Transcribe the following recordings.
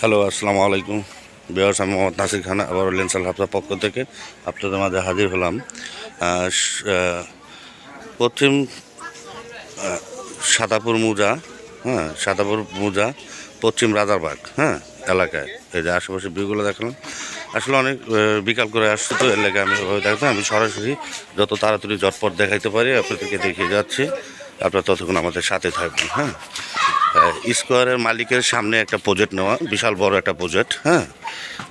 Hello আসসালামু আলাইকুম। বিহার আমি মোহাম্মদ নাসির খান আবার লেন্সাল হাফসার পক্ষ থেকে আপনাদের মাঝে হাজির হলাম। পশ্চিম আহ, সাদাপুর মুজা হ্যাঁ সাদাপুর মুজা পশ্চিম রাজারবাগ হ্যাঁ এলাকায়। এই যে আশেপাশে ভিউগুলো দেখলাম। আসলে অনেক বিকাল করে আসছে তো এলাকায় আমি ওইভাবে দেখতাম আমি সরাসরি যত তাড়াতাড়ি জটপট দেখাইতে পারি আপনাদেরকে দেখিয়ে যাচ্ছি। আপনারা ততক্ষণ আমাদের সাথে থাকবেন হ্যাঁ। স্কোয়ারের মালিকের সামনে একটা প্রজেক্ট নেওয়া, বিশাল বড় একটা প্রজেক্ট হ্যাঁ?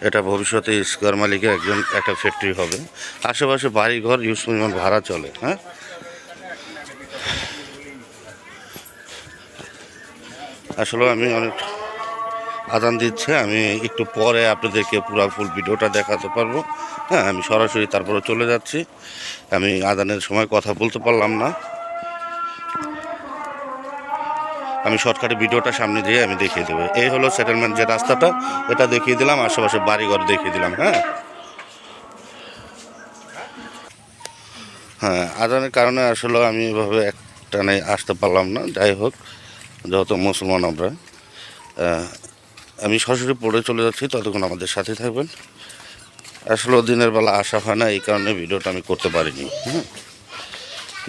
এটা ভবিষ্যতে স্কোয়ার মালিকের একজন, একটা ফ্যাক্টরি হবে। আশেপাশে বাড়িঘর, ইউজ পরিমাণ ভাড়া চলে হ্যাঁ? আসলে আমি অনেক আদান দিচ্ছে, আমি একটু পরে আপনাদেরকে পুরো ফুল ভিডিওটা দেখাতে পারব হ্যাঁ? আমি সরাসরি তারপরে চলে যাচ্ছি। আমি আদানের সময় কথা বলতে পারলাম না। আমি শর্টকাটে ভিডিওটা সামনে দিয়ে আমি দেখিয়ে দেবো। এই হলো সেটেলমেন্ট যে রাস্তাটা, এটা দেখিয়ে দিলাম, আশেপাশে বাড়িঘর দেখিয়ে দিলাম হ্যাঁ? হ্যাঁ আজানের কারণে আসলে আমি এভাবে একটানে আসতে পারলাম না, যাই হোক, যেহেতু মুসলমান আমরা আমি সরাসরি পড়ে চলে যাচ্ছি, ততক্ষণ আমাদের সাথে থাকবেন। আসলে দিনের বেলা আসা হয় না, এই কারণে ভিডিওটা আমি করতে পারিনি হ্যাঁ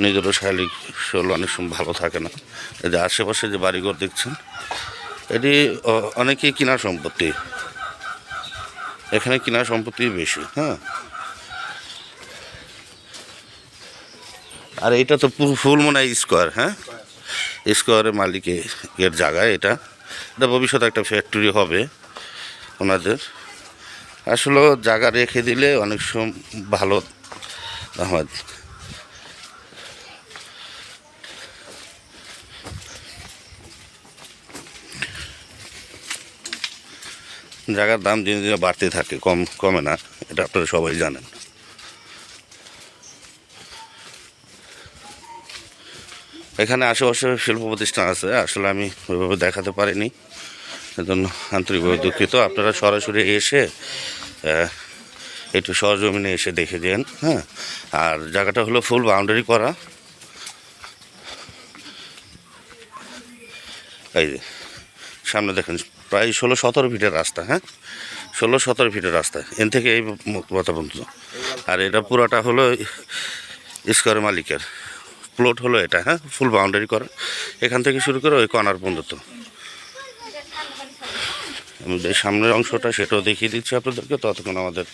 নিজেরও শারীরিক শরীর অনেক সময় ভালো থাকে না। এই যে আশেপাশে যে বাড়িঘর দেখছেন, এটি অনেকেই কিনা সম্পত্তি। এখানে কিনা সম্পত্তি বেশি হ্যাঁ। আর এটা তো ফুল মনে হয় স্কোয়ার হ্যাঁ। স্কোয়ারের মালিকের এর জায়গায় এটা। এটা ভবিষ্যতে একটা ফ্যাক্টরি হবে ওনাদের। আসলে জায়গা রেখে দিলে অনেক সময় ভালো হয়। জায়গার দাম দিনে দিনে বাড়তে থাকে, কম, কমে না, এটা আপনারা সবাই জানেন। এখানে আশেপাশে শিল্প প্রতিষ্ঠান আছে, আসলে আমি ওইভাবে দেখাতে পারিনি, এজন্য আন্তরিকভাবে দুঃখিত। আপনারা সরাসরি এসে একটু সরজমিনে এসে দেখে যান হ্যাঁ। আর জায়গাটা হলো ফুল বাউন্ডারি করা। এই সামনে দেখেন প্রায় ষোলো সতেরো ফিটের রাস্তা হ্যাঁ? ষোলো সতেরো ফিটের রাস্তা এন থেকে এই কথা পর্যন্ত। আর এটা পুরোটা হলো স্কোয়ার মালিকের। প্লট হলো এটা হ্যাঁ? ফুল বাউন্ডারি করা। এখান থেকে শুরু করে ওই কর্নার পর্যন্ত। আমি যে সামনের অংশটা সেটাও দেখিয়ে দিচ্ছি আপনাদেরকে। ততক্ষণ আমাদের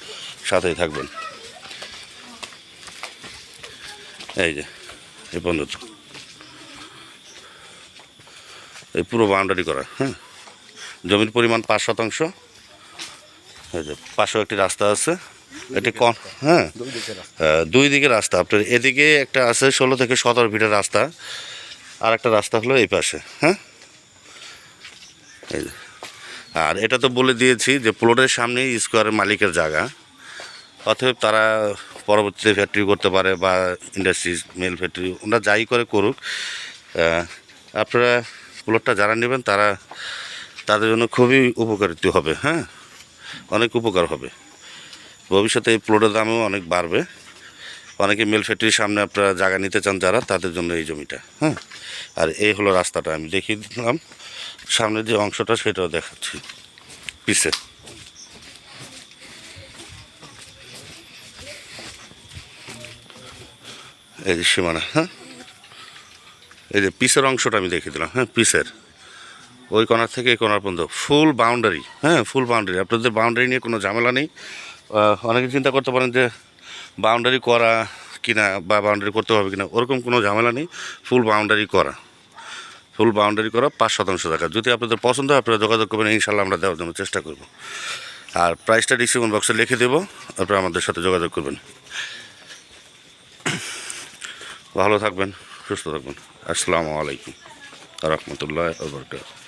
সাথেই থাকবেন। এই যে, এই পর্যন্ত। এই পুরো বাউন্ডারি করা হ্যাঁ? জমির পরিমাণ পাঁচ শতাংশ। পাশেও একটি রাস্তা আছে। এটি কম হ্যাঁ। দুই দিকে রাস্তা। আপনার এদিকে একটা আছে ষোলো থেকে সতেরো ফিটের রাস্তা। আর একটা রাস্তা হলো এই পাশে। হ্যাঁ? আর এটা তো বলে দিয়েছি যে প্লটের সামনেই স্কোয়ারের মালিকের জায়গা। অতএব তারা পরবর্তীতে ফ্যাক্টরি করতে পারে বা ইন্ডাস্ট্রিজ মেল ফ্যাক্টরি ওনারা যাই করে করুক। আপনারা প্লটটা যারা নেবেন তারা তাদের জন্য খুবই উপকারিত হবে হ্যাঁ? অনেক উপকার হবে। ভবিষ্যতে এই প্লটের দামও অনেক বাড়বে। অনেকে মিল ফ্যাক্টরির সামনে আপনারা জায়গা নিতে চান যারা, তাদের জন্য এই জমিটা হ্যাঁ? আর এই হলো রাস্তাটা, আমি দেখিয়ে দিলাম। সামনের যে অংশটা, সেটাও দেখাচ্ছি পিছে। এই যে সীমানা হ্যাঁ? এই যে পিসের অংশটা আমি দেখিয়ে দিলাম হ্যাঁ? পিসের ওই কোনার থেকে এই কর্নার পর্যন্ত। ফুল বাউন্ডারি হ্যাঁ ফুল বাউন্ডারি আপনাদের বাউন্ডারি নিয়ে কোনো ঝামেলা নেই। অনেকে চিন্তা করতে পারেন যে বাউন্ডারি করা কিনা বা বাউন্ডারি করতে হবে কিনা, ওরকম কোনো ঝামেলা নেই। ফুল বাউন্ডারি করা। ফুল বাউন্ডারি করা পাঁচ শতাংশ টাকা। যদি আপনাদের পছন্দ হয়, আপনারা যোগাযোগ করবেন ইনশাল্লাহ আমরা দেওয়ার জন্য চেষ্টা করব। আর প্রাইসটা ডিসক্রিপশন বক্সে লিখে দেবো আপনারা আমাদের সাথে যোগাযোগ করবেন। ভালো থাকবেন, সুস্থ থাকবেন। আসসালামু আলাইকুম। রহমতুল্লাহ বরকাত